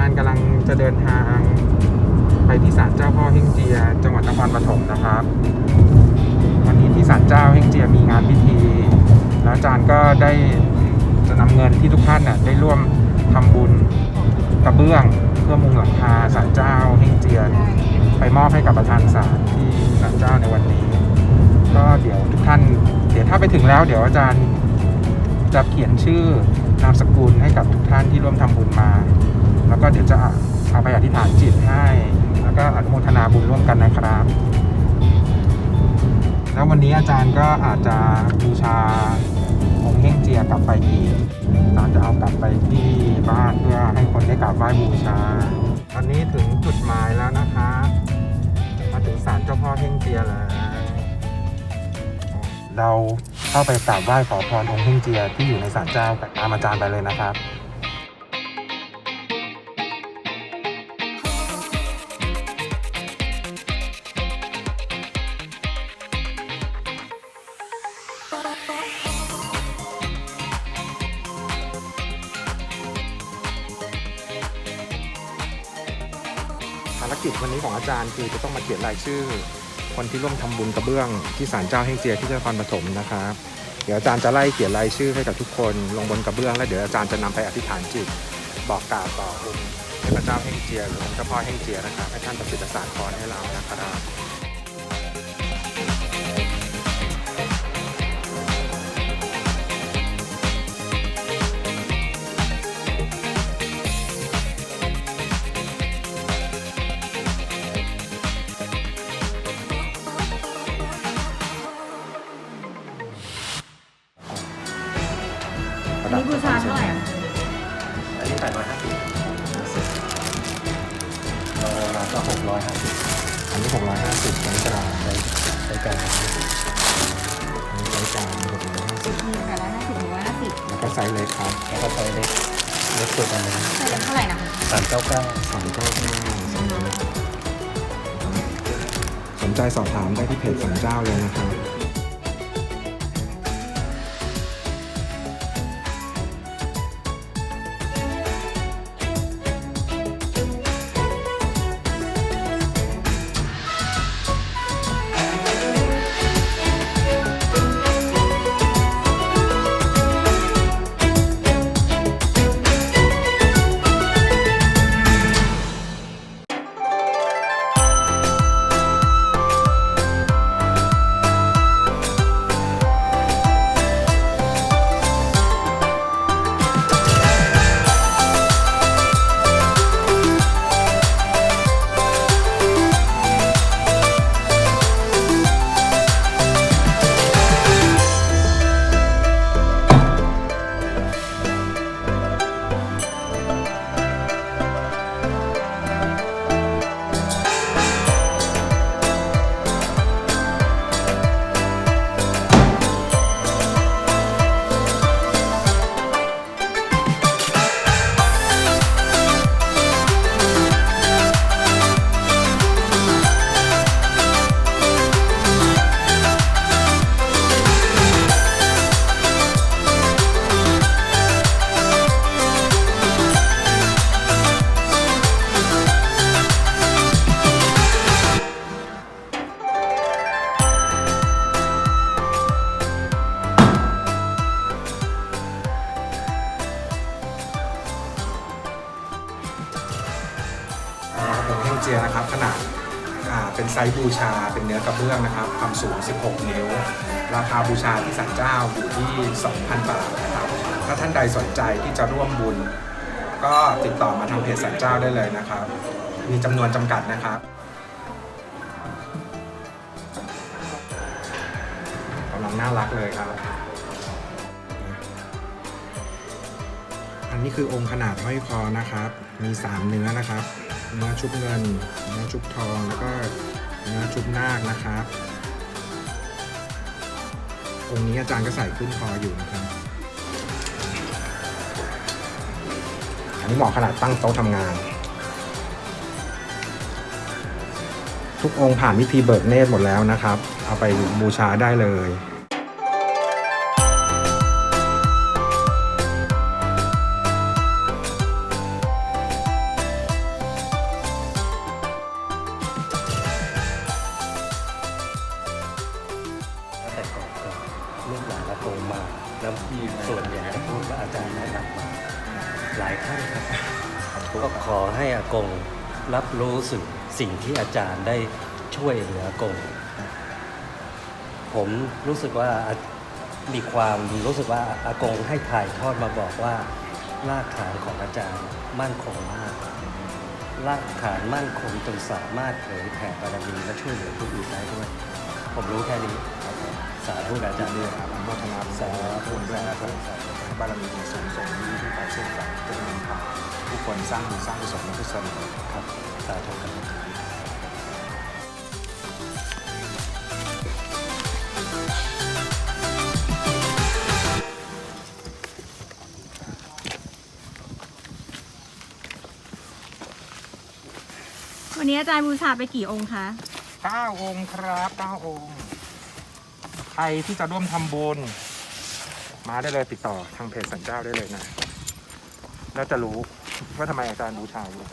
ารย์กำลังจะเดินทางไปที่ศาลเจ้าพ่อเฮงเจีย จังหวัดนครปฐมนะครับ วันนี้ที่ศาลเจ้าเฮงเจียมีงานพิธี แล้วอาจารย์ก็ได้จะนำเงินที่ทุกท่านน่ะได้ร่วมทำบุญกระเบื้องเพื่อมุงหลังคาศาลเจ้าเฮงเจีย ไปมอบให้กับประธานศาลที่ศาลเจ้าในวันนี้ ก็เดี๋ยวทุกท่าน เดี๋ยวถ้าไปถึงแล้วเดี๋ยวอาจารย์จะเขียนชื่อนามสกุลให้กับทุกท่านที่ร่วมทำบุญมา แล้วก็เดี๋ยวจะเอาไปอธิษฐานจิตให้ แล้วก็อนุโมทนาบุญร่วมกันนะครับ แล้ววันนี้อาจารย์ก็อาจจะบูชาองค์เฮ่งเจียกลับไปอีกอาจารย์จะเอากลับไปที่บ้านเพื่อให้คนได้กราบไหว้บูชา ตอนนี้ถึงจุดหมายแล้วนะคะ มาถึงศาลเจ้าพ่อเฮ่งเจียแล้วเราเข้าไปกราบไหว้ขอพรองค์เฮ่งเจียที่อยู่ในศาลเจ้าตามอาจารย์ไปเลยนะครับารกิจวันนี้ของอาจารย์คือจะต้องมาเขียนรายชื่อ คนที่ร่วมทำบุญกระเบื้องที่ศาลเจ้าแห่งเจียที่นครปฐมนะครับ เดี๋ยวอาจารย์จะไล่เขียนรายชื่อให้กับทุกคนลงบนกระเบื้องแล้วเดี๋ยวอาจารย์จะนำไปอธิษฐานจิต บอกกล่าวต่อองค์เทพเจ้าแห่งเจียหรือองค์เจ้าพ่อแห่งเจียนะครับให้ท่านประสิทธิ์ศาสตร์พรให้เรานะครับ อันนี้บูชาเท่าไหร่อะอันนี้แปดร้อยห้าสิบเราเราก็หกร้อยห้าสิบอันนี้หกร้อยห้าสิบอันนี้กระดาษใช้ใช้กลางอันนี้ใช้กลางหกร้อยห้าสิบมีแปดร้อยห้าสิบหนึ่งร้อยห้าสิบแล้วก็ไซส์เล็กครับแล้วก็ไซส์เล็กเล็กสุดอันนี้ใช่เท่าไหร่นะคะสามเก้าเก้าสามเก้าเก้าสนใจสอบถามได้ที่เพจสันเจ้าเลยนะครับ ขนาดเป็นไซส์บูชาเป็นเนื้อกระเบื้องนะครับความสูง 16 นิ้ว ราคาบูชาที่สันเจ้าอยู่ที่ 2,000 บาทนะครับ ถ้าท่านใดสนใจที่จะร่วมบุญ ก็ติดต่อมาทางเพจสันเจ้าได้เลยนะครับ มีจำนวนจำกัดนะครับกำลังน่ารักเลยครับ อันนี้คือองค์ขนาดห้อยคอนะครับ มี 3 เนื้อนะครับ เนื้อชุบเงิน เนื้อชุบทอง แล้วก็เนื้อชุบนาคนะครับ องค์นี้อาจารย์ก็ใส่ขึ้นคออยู่นะครับอันนี้เหมาะขนาดตั้งโต๊ะทำงาน ทุกองค์ผ่านวิธีเบิกเนตรหมดแล้วนะครับ เอาไปบูชาได้เลย แต่ก่อนลูกหลานเราโตมาแล้วมีส่วนใหญ่พูดว่าอาจารย์แนะนำมาหลายท่านครับก็ขอให้อากงรับรู้สึกสิ่งที่อาจารย์ได้ช่วยเหลืออากง ผมรู้สึกว่ามีความรู้สึกว่าอากงให้ถ่ายทอดมาบอกว่ารากฐานของอาจารย์มั่นคงมากรากฐานมั่นคงจนสามารถเผยแผ่บารมีและช่วยเหลือผู้อื่นได้ด้วย ผมรู้แค่นี้ สาธุอาจารย์เรีด้วยยนอนุโมทนาบุญสาด้วยธุด้วยสานะคธุรับสาธุบารมีสูงส่งที่ที่ไปเช่นกันเป็นนำพาผู้คนสร้างบุญสร้างกุศลในพุทธศาสนาครับสาธุครับวันนี้อาจารย์บูชาไปกี่องค์คะเก้าองค์ครับเก้าองค์ ใครที่จะร่วมทำบุญมาได้เลยติดต่อทางเพจสันเจ้าได้เลยนะ แล้วจะรู้ว่าทำไมอาจารย์บูชาอยู่